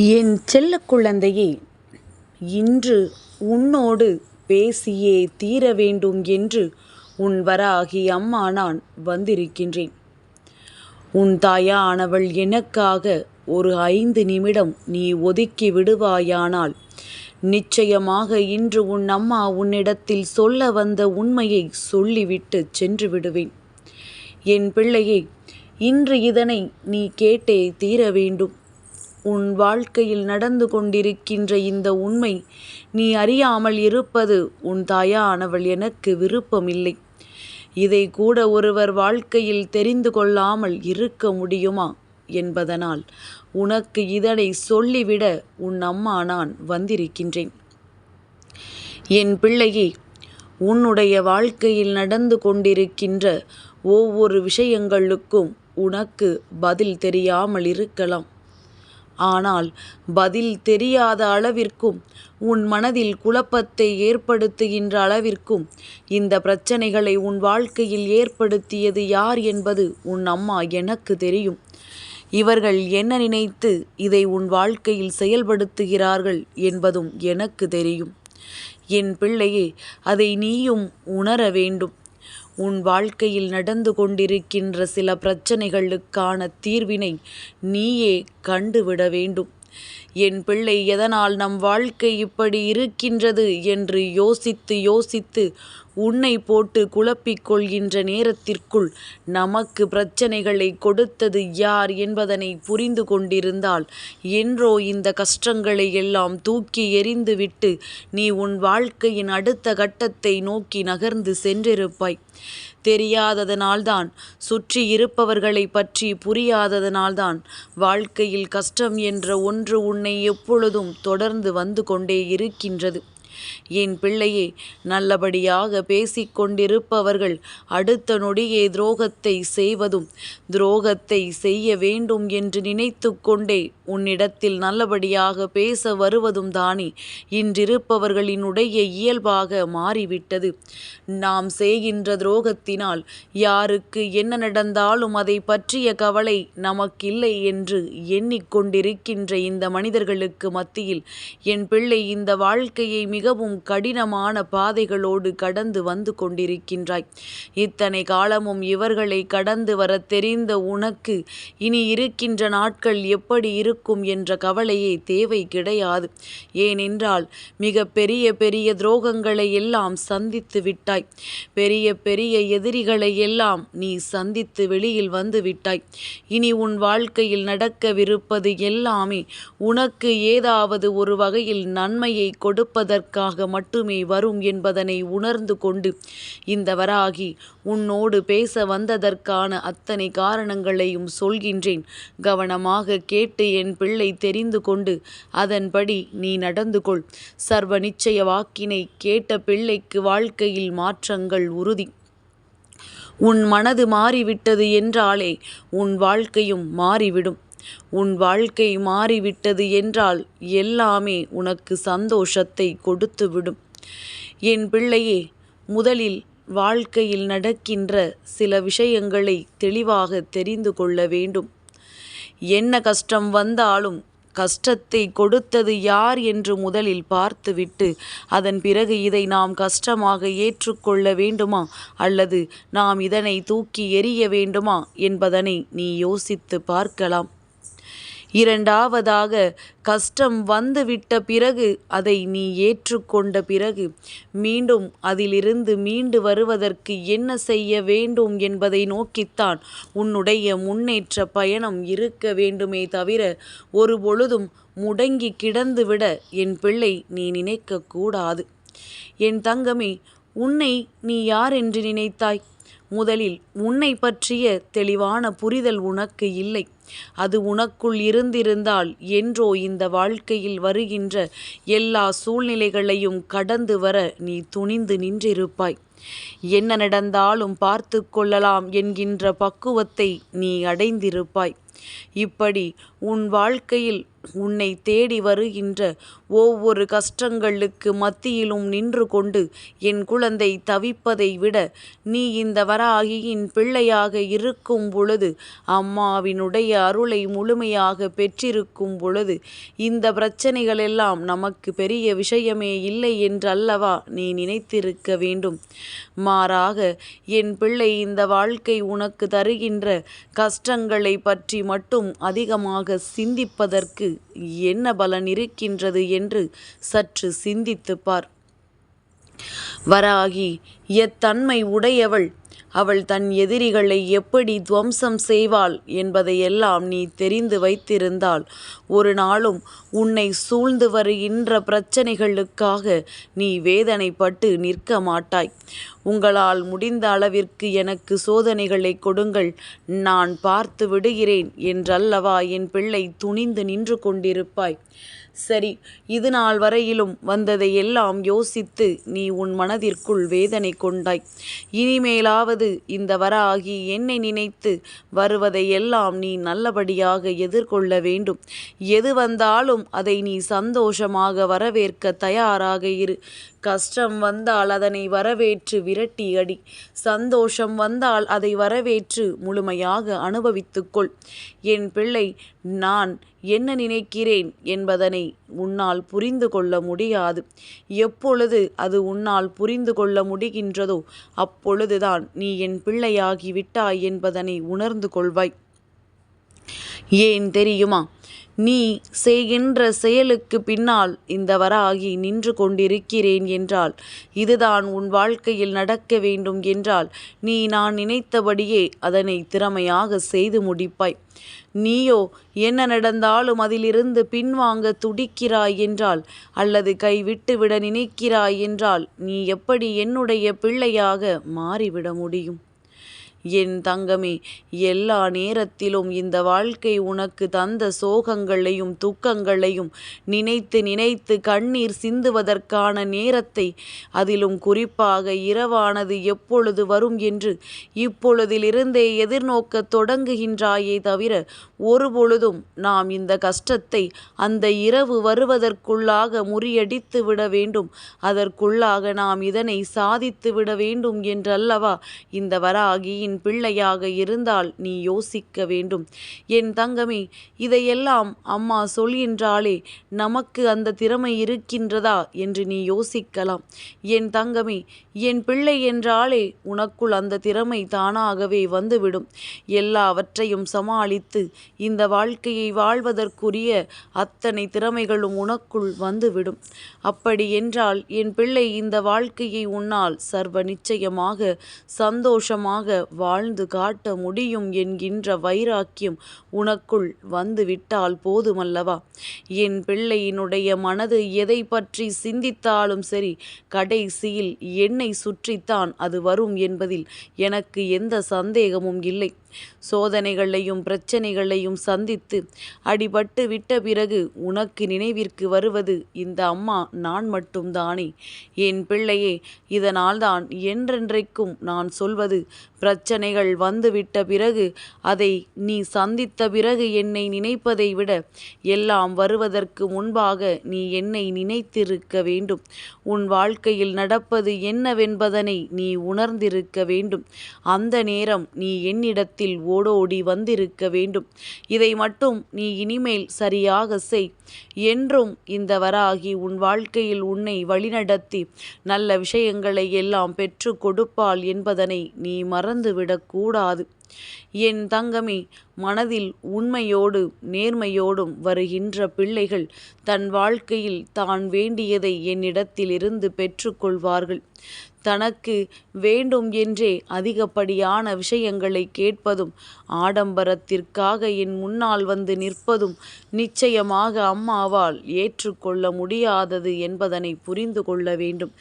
என் செல்ல குழந்தையே இன்று உன்னோடு பேசியே தீர வேண்டும் என்று உன் வராகி அம்மா நான் வந்திருக்கின்றேன். உன் தாயானவள் எனக்காக ஒரு ஐந்து நிமிடம் நீ ஒதுக்கி விடுவாயானால் நிச்சயமாக இன்று உன் அம்மா உன்னிடத்தில் சொல்ல வந்த உண்மையை சொல்லிவிட்டு சென்று விடுவேன். என் பிள்ளையே இன்று இதனை நீ கேட்டே தீர வேண்டும். உன் வாழ்க்கையில் நடந்து கொண்டிருக்கின்ற இந்த உண்மை நீ அறியாமல் இருப்பது உன் தாயானவள் எனக்கு விருப்பமில்லை. இதை கூட ஒருவர் வாழ்க்கையில் தெரிந்து கொள்ளாமல் இருக்க முடியுமா என்பதனால் உனக்கு இதனை சொல்லிவிட உன் அம்மா நான் வந்திருக்கின்றேன். என் பிள்ளையே உன்னுடைய வாழ்க்கையில் நடந்து கொண்டிருக்கின்ற ஒவ்வொரு விஷயங்களுக்கும் உனக்கு பதில் தெரியாமல் இருக்கலாம். ஆனால் பதில் தெரியாத அளவிற்கும் உன் மனதில் குழப்பத்தை ஏற்படுத்துகின்ற அளவிற்கும் இந்த பிரச்சனைகளை உன் வாழ்க்கையில் ஏற்படுத்தியது யார் என்பது உன் அம்மா எனக்கு தெரியும். இவர்கள் என்ன நினைத்து இதை உன் வாழ்க்கையில் செயல்படுத்துகிறார்கள் என்பதும் எனக்கு தெரியும். என் பிள்ளையே அதை நீயும் உணர வேண்டும். உன் வாழ்க்கையில் நடந்து கொண்டிருக்கின்ற சில பிரச்சனைகளுக்கான தீர்வினை நீயே கண்டுவிட வேண்டும். என் பிள்ளை எதனால் நம் வாழ்க்கை இப்படி இருக்கின்றது என்று யோசித்து யோசித்து உன்னை போட்டு குழப்பிக்கொள்கின்ற நேரத்திற்குள் நமக்கு பிரச்சனைகளை கொடுத்தது யார் என்பதனை புரிந்து கொண்டிருந்தால் என்றோ இந்த கஷ்டங்களை எல்லாம் தூக்கி எறிந்துவிட்டு நீ உன் வாழ்க்கையின் அடுத்த கட்டத்தை நோக்கி நகர்ந்து சென்றிருப்பாய். தெரியாததனால்தான். சுற்றி இருப்பவர்களை பற்றி புரியாததனால்தான். வாழ்க்கையில் கஷ்டம் என்ற ஒன்று உன்னை எப்பொழுதும் தொடர்ந்து வந்து கொண்டே இருக்கின்றது. என் பிள்ளையே நல்லபடியாக பேசிக்கொண்டிருப்பவர்கள் அடுத்த நொடியே துரோகத்தை செய்வதும் துரோகத்தை செய்ய வேண்டும் என்று நினைத்து கொண்டே உன்னிடத்தில் நல்லபடியாக பேச வருவதும் தானே இன்றிருப்பவர்களினுடைய இயல்பாக மாறிவிட்டது. நாம் செய்கின்ற துரோகத்தினால் யாருக்கு என்ன நடந்தாலும் அதை பற்றிய கவலை நமக்கில்லை என்று எண்ணிக்கொண்டிருக்கின்ற இந்த மனிதர்களுக்கு மத்தியில் என் பிள்ளை இந்த வாழ்க்கையை மிக மிகவும் கடினமான பாதைகளோடு கடந்து வந்து கொண்டிருக்கின்றாய். இத்தனை காலமும் இவர்களை கடந்து வர தெரிந்த உனக்கு இனி இருக்கின்ற நாட்கள் எப்படி இருக்கும் என்ற கவலையே தேவை கிடையாது. ஏனென்றால் மிக பெரிய பெரிய துரோகங்களை எல்லாம் சந்தித்து விட்டாய். பெரிய பெரிய எதிரிகளை எல்லாம் நீ சந்தித்து வெளியில் வந்து விட்டாய். இனி உன் வாழ்க்கையில் நடக்கவிருப்பது எல்லாமே உனக்கு ஏதாவது ஒரு வகையில் நன்மையை கொடுப்பதற்கு கொடுப்பதற்காக மட்டுமே வரும் என்பதனை உணர்ந்து கொண்டு இந்த வராகி உன்னோடு பேச வந்ததற்கான அத்தனை காரணங்களையும் சொல்கின்றேன். கவனமாக கேட்டு என் பிள்ளை தெரிந்து கொண்டு அதன்படி நீ நடந்து கொள். சர்வ நிச்சய வாக்கினை கேட்ட பிள்ளைக்கு வாழ்க்கையில் மாற்றங்கள் உறுதி. உன் மனது மாறிவிட்டது என்றாலே உன் வாழ்க்கையும் மாறிவிடும். உன் வாழ்க்கை மாறிவிட்டது என்றால் எல்லாமே உனக்கு சந்தோஷத்தை கொடுத்துவிடும். என் பிள்ளையே முதலில் வாழ்க்கையில் நடக்கின்ற சில விஷயங்களை தெளிவாக தெரிந்து கொள்ள வேண்டும். என்ன கஷ்டம் வந்தாலும் கஷ்டத்தை கொடுத்தது யார் என்று முதலில் பார்த்துவிட்டு அதன் பிறகு இதை நாம் கஷ்டமாக ஏற்றுக்கொள்ள வேண்டுமா? அல்லது நாம் இதனை தூக்கி எறிய வேண்டுமா? என்பதனை நீ யோசித்து பார்க்கலாம். இரண்டாவதாக கஷ்டம் வந்துவிட்ட பிறகு அதை நீ ஏற்றுக்கொண்ட பிறகு மீண்டும் அதிலிருந்து மீண்டு வருவதற்கு என்ன செய்ய வேண்டும் என்பதை நோக்கித்தான் உன்னுடைய முன்னேற்ற பயணம் இருக்க வேண்டுமே தவிர ஒரு பொழுதும் முடங்கி கிடந்துவிட என் பிள்ளை நீ நினைக்கக்கூடாது. என் தங்கமே உன்னை நீ யார் என்று நினைத்தாய்? முதலில் உன்னை பற்றிய தெளிவான புரிதல் உனக்கு இல்லை. அது உனக்குள் இருந்திருந்தால் என்றோ இந்த வாழ்க்கையில் வருகின்ற எல்லா சூழ்நிலைகளையும் கடந்து வர நீ துணிந்து நின்றிருப்பாய். என்ன நடந்தாலும் பார்த்து கொள்ளலாம் என்கின்ற பக்குவத்தை நீ அடைந்திருப்பாய். இப்படி உன் வாழ்க்கையில் உன்னை தேடி வருகின்ற ஒவ்வொரு கஷ்டங்களுக்கு மத்தியிலும் நின்று கொண்டு என் குழந்தை தவிப்பதை விட நீ இந்த வராகியின் பிள்ளையாக இருக்கும் பொழுது அம்மாவினுடைய அருளை முழுமையாக பெற்றிருக்கும் பொழுது இந்த பிரச்சனைகள் எல்லாம் நமக்கு பெரிய விஷயமே இல்லை என்றல்லவா நீ நினைத்திருக்க வேண்டும். மாறாக என் பிள்ளை இந்த வாழ்க்கை உனக்கு தருகின்ற கஷ்டங்களை பற்றி மட்டும் அதிகமாக சிந்திப்பதற்கு என்ன பலன் இருக்கின்றது என்று சற்று சிந்தித்து பார். வராகி எத்தன்மை உடையவள் அவள் தன் எதிரிகளை எப்படி துவம்சம் செய்வாள் என்பதையெல்லாம் நீ தெரிந்து வைத்திருந்தால் ஒரு நாளும் உன்னை சூழ்ந்து வருகின்ற பிரச்சனைகளுக்காக நீ வேதனைப்பட்டு நிற்க மாட்டாய். உங்களால் முடிந்த அளவிற்கு எனக்கு சோதனைகளை கொடுங்கள். நான் பார்த்து விடுகிறேன் என்றல்லவா என் பிள்ளை துணிந்து நின்று கொண்டிருப்பாய். சரி இது நாள் வரையிலும் வந்ததை எல்லாம் யோசித்து நீ உன் மனதிற்குள் வேதனை கொண்டாய். இனிமேலாவது இந்த வராகி என்னை நினைத்து வருவதை எல்லாம் நீ நல்லபடியாக எதிர்கொள்ள வேண்டும். எது வந்தாலும் அதை நீ சந்தோஷமாக வரவேற்க தயாராக இரு. கஷ்டம் வந்தால் அதனை வரவேற்று விரட்டி அடி. சந்தோஷம் வந்தால் அதை வரவேற்று முழுமையாக அனுபவித்துக்கொள். என் பிள்ளை நான் என்ன நினைக்கிறேன் என்பதனை உன்னால் புரிந்து கொள்ள முடியாது. எப்பொழுது அது உன்னால் புரிந்து கொள்ள முடிகின்றதோ அப்பொழுதுதான் நீ என் பிள்ளையாகி விட்டாய் என்பதனை உணர்ந்து கொள்வாய். ஏன் தெரியுமா? நீ செய்கின்ற செயலுக்கு பின்னால் இந்த வராகி நின்று கொண்டிருக்கிறேன் என்றால் இதுதான் உன் வாழ்க்கையில் நடக்க வேண்டும் என்றால் நீ நான் நினைத்தபடியே அதனை திறமையாக செய்து முடிப்பாய். நீயோ என்ன நடந்தாலும் அதிலிருந்து பின்வாங்க துடிக்கிறாய் என்றால் அல்லது கைவிட்டு விட நினைக்கிறாய் என்றால் நீ எப்படி என்னுடைய பிள்ளையாக மாறிவிட முடியும்? என் தங்கமே எல்லா நேரத்திலும் இந்த வாழ்க்கை உனக்கு தந்த சோகங்களையும் துக்கங்களையும் நினைத்து நினைத்து கண்ணீர் சிந்துவதற்கான நேரத்தை அதிலும் குறிப்பாக இரவானது எப்பொழுது வரும் என்று இப்பொழுதிலிருந்தே எதிர்நோக்க தொடங்குகின்றாயே தவிர ஒருபொழுதும் நாம் இந்த கஷ்டத்தை அந்த இரவு வருவதற்குள்ளாக முறியடித்து விட வேண்டும். அதற்குள்ளாக நாம் இதனை சாதித்து விட வேண்டும் என்றல்லவா? இந்த வராகியின் என் பிள்ளையாக இருந்தால் நீ யோசிக்க வேண்டும். என் தங்கமே இதையெல்லாம் அம்மா சொல்கின்றாலே நமக்கு அந்த திறமை இருக்கின்றதா என்று நீ யோசிக்கலாம். என் தங்கமே என் பிள்ளை என்றாலே உனக்குள் அந்த திறமை தானாகவே வந்துவிடும். எல்லாவற்றையும் சமாளித்து இந்த வாழ்க்கையை வாழ்வதற்குரிய அத்தனை திறமைகளும் உனக்குள் வந்துவிடும். அப்படி என்றால் என் பிள்ளை இந்த வாழ்க்கையை உன்னால் சர்வ நிச்சயமாக சந்தோஷமாக வாழ்ந்து காட்ட முடியும் என்கின்ற வைராக்கியம் உனக்குள் வந்துவிட்டால் போதுமல்லவா? என் பிள்ளையினுடைய மனது எதை பற்றி சிந்தித்தாலும் சரி கடைசியில் என்னை சுற்றித்தான் அது வரும் என்பதில் எனக்கு எந்த சந்தேகமும் இல்லை. சோதனைகளையும் பிரச்சனைகளையும் சந்தித்து அடிபட்டு விட்ட பிறகு உனக்கு நினைவிற்கு வருவது இந்த அம்மா நான் மட்டும்தானே. என் பிள்ளையே இதனால்தான் என்றென்றைக்கும் நான் சொல்வது பிரச்சனைகள் வந்துவிட்ட பிறகு அதை நீ சந்தித்த பிறகு என்னை நினைப்பதை விட எல்லாம் வருவதற்கு முன்பாக நீ என்னை நினைத்திருக்க வேண்டும். உன் வாழ்க்கையில் நடப்பது என்னவென்பதனை நீ உணர்ந்திருக்க வேண்டும். அந்த நேரம் நீ என்னிடத்தில் ஓடோடி வந்திருக்க வேண்டும். இதை மட்டும் நீ இனிமேல் சரியாக செய். என்றும் இந்த வராகி உன் வாழ்க்கையில் உன்னை வழிநடத்தி நல்ல விஷயங்களை எல்லாம் பெற்று கொடுப்பாள் என்பதனை நீ மறந்துவிடக்கூடாது என் தங்கமே மனதில் உண்மையோடு நேர்மையோடும் வருகின்ற பிள்ளைகள் தன் வாழ்க்கையில் தான் வேண்டியதை என்னிடத்திலிருந்து பெற்றுக்கொள்வார்கள். தனக்கு வேண்டும் என்றே அதிகப்படியான விஷயங்களை கேட்பதும் ஆடம்பரத்திற்காக என் முன்னால் வந்து நிற்பதும் நிச்சயமாக அம்மாவால் ஏற்றுக்கொள்ள முடியாதது என்பதனை புரிந்து கொள்ள வேண்டும்.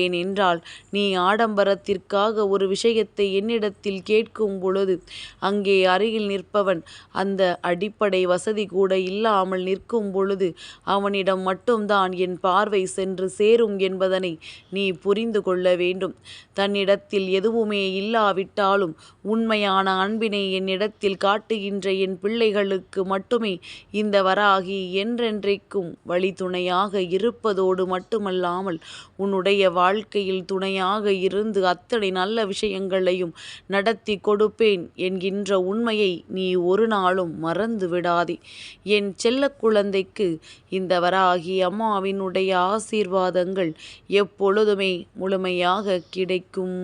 ஏனென்றால் நீ ஆடம்பரத்திற்காக ஒரு விஷயத்தை என்னிடத்தில் கேட்கும் பொழுது இருந்தது அங்கே அருகில் நிற்பவன். அந்த அடிப்படை வசதி கூட இல்லாமல் நிற்கும் பொழுது அவனிடம் மட்டும்தான் என் பார்வை சென்று சேரும் என்பதனை நீ புரிந்து கொள்ள வேண்டும். தன்னிடத்தில் எதுவுமே இல்லாவிட்டாலும் உண்மையான அன்பினை என்னிடத்தில் காட்டுகின்ற என் பிள்ளைகளுக்கு மட்டுமே இந்த வராகி என்றென்றைக்கும் வழித்துணையாக இருப்பதோடு மட்டுமல்லாமல் உன்னுடைய வாழ்க்கையில் துணையாக இருந்து அத்தனை நல்ல விஷயங்களையும் நடத்தி கொடுப்பேன். என்கின்ற உண்மையை நீ ஒரு நாளும் மறந்து விடாதே. என் செல்ல குழந்தைக்கு இந்த வராகி அம்மாவினுடைய ஆசீர்வாதங்கள் எப்பொழுதுமே முழுமையாக கிடைக்கும்.